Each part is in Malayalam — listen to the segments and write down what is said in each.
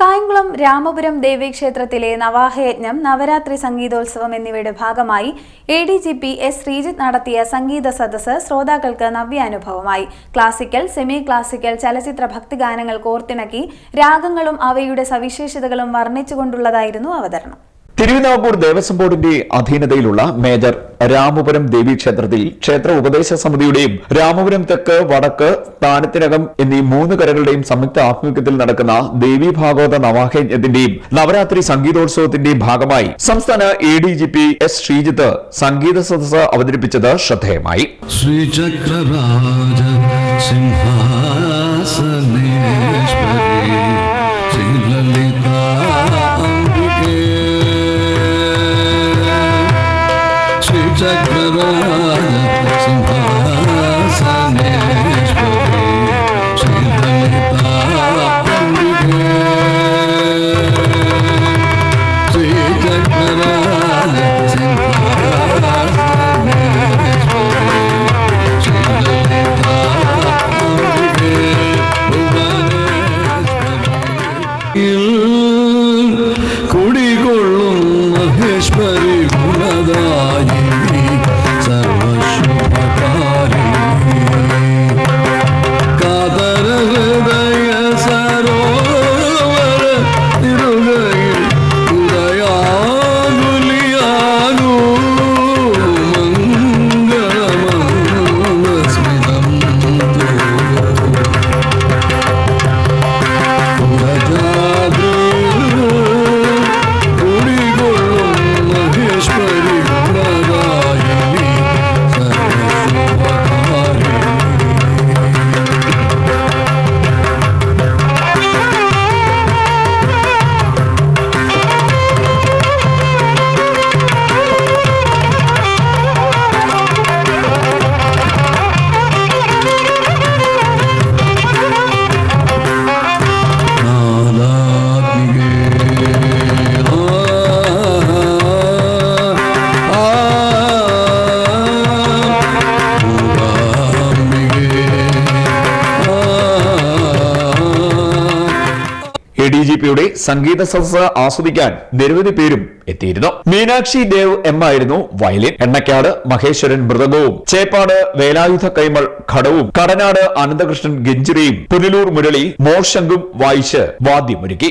കായംകുളം രാമപുരം ദേവീക്ഷേത്രത്തിലെ നവാഹയജ്ഞം നവരാത്രി സംഗീതോത്സവം എന്നിവയുടെ ഭാഗമായി A D G P S Sreejith നടത്തിയ സംഗീത സദസ്സ് ശ്രോതാക്കൾക്ക് നവ്യാനുഭവമായി. ക്ലാസിക്കൽ സെമി ക്ലാസിക്കൽ ചലച്ചിത്ര ഭക്തിഗാനങ്ങൾ കോർത്തിണക്കി രാഗങ്ങളും അവയുടെ സവിശേഷതകളും വർണിച്ചുകൊണ്ടുള്ളതായിരുന്നു അവതരണം. തിരുവിതാംകൂർ ദേവസ്വം ബോർഡിന്റെ അധീനതയിലുള്ള മേജർ രാമപുരം ദേവി ക്ഷേത്രത്തിൽ ക്ഷേത്ര ഉപദേശ സമിതിയുടെയും രാമപുരം തെക്ക് വടക്ക് താനത്തിനകം എന്നീ മൂന്ന് കരകളുടെയും സംയുക്ത ആഭിമുഖ്യത്തിൽ നടക്കുന്ന ദേവി ഭാഗവത നവാഹയജ്ഞത്തിന്റെയും നവരാത്രി സംഗീതോത്സവത്തിന്റെയും ഭാഗമായി സംസ്ഥാന A D G P S Sreejith സംഗീത സദസ് അവതരിപ്പിച്ചത് ശ്രദ്ധേയമായി. ശ്രീചക്രരാജ സിംഹാസനേ. You. എ ഡി ജി പിയുടെ സംഗീത സദസ് ആസ്വദിക്കാൻ നിരവധി പേരും എത്തിയിരുന്നു. മീനാക്ഷി ദേവ് എം ആയിരുന്നു വയലിൻ. എണ്ണക്കാട് മഹേശ്വരൻ മൃതകവും ചേപ്പാട് വേലായുധ കൈമൾ ഘടവും കടനാട് അനന്തകൃഷ്ണൻ ഗഞ്ചിറിയും പുനലൂർ മുരളി മോർശങ്കും വായിച്ച് വാദ്യമൊരുക്കി.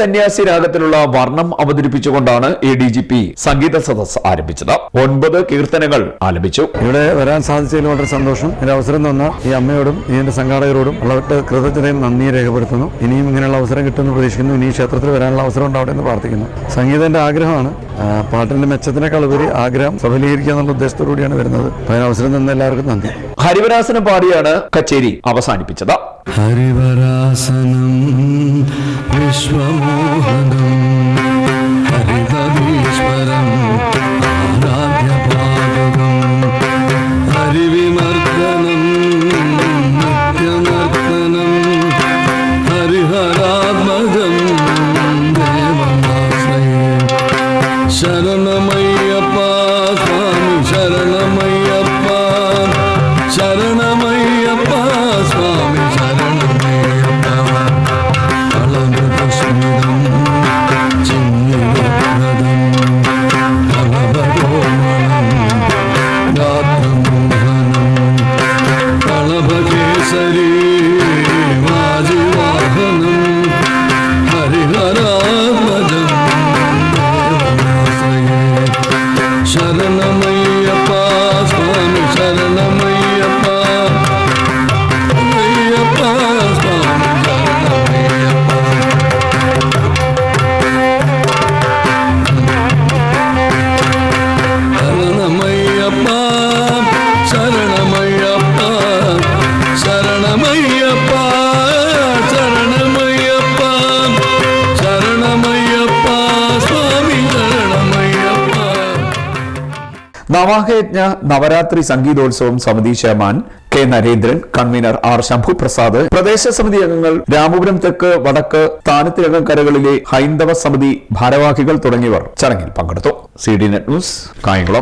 ധന്യാസി രാഗത്തിലുള്ള വർണം അവതരിപ്പിച്ചുകൊണ്ടാണ് എ ഡി ജി പി സംഗീത സദസ് ആരംഭിച്ചത്. ഒൻപത് കീർത്തനങ്ങൾ ആലപിച്ചു. ഇവിടെ വരാൻ സാധിച്ചതിൽ വളരെ സന്തോഷം. എന്റെ അവസരം തന്ന ഈ അമ്മയോടും ഈ എന്റെ സംഘാടകരോടും വളരെ കൃതജ്ഞതയും നന്ദി രേഖപ്പെടുത്തുന്നു. ഇനിയും ഇങ്ങനെയുള്ള അവസരം കിട്ടുമെന്ന് പ്രതീക്ഷിക്കുന്നു. ഇനി ക്ഷേത്രത്തിൽ വരാനുള്ള അവസരം ഉണ്ടാവട്ടെ എന്ന് പ്രാർത്ഥിക്കുന്നു. സംഗീതന്റെ ആഗ്രഹമാണ്. പാട്ടിന്റെ മെച്ചത്തിനേക്കാൾ ഉപരി ആഗ്രഹം സഫലീകരിക്കുക എന്നുള്ള ഉദ്ദേശത്തോടുകൂടിയാണ് വരുന്നത്. അപ്പോൾ അതിന് അവസരം തന്ന എല്ലാവർക്കും നന്ദി. ഹരിവരാസനം പാടിയാണ് കച്ചേരി അവസാനിപ്പിച്ചത്. ഹരിവരാസനം വിശ്വമോഹനം ഹരിതീശ്വരം ആരാധ്യപാദകം ഹരിവിമർദ്ദനം നിത്യമർദ്ദനം ഹരിഹരാത്മജം ദേവമാശ്രയേ ശരണമയ്യപ്പ സ്വാമി ശരണമയ്യപ്പ നവാഹയജ്ഞ നവരാത്രി സംഗീതോത്സവം സമിതി chairman K Narendran convener R Shambhuprasad പ്രദേശ സമിതി അംഗങ്ങൾ രാമപുരം തെക്ക് വടക്ക് താനത്തിരകക്കരകളിലെ ഹൈന്ദവ സമിതി ഭാരവാഹികൾ തുടങ്ങിയവർ ചടങ്ങിൽ പങ്കെടുത്തു. C D net news Kayamkulam.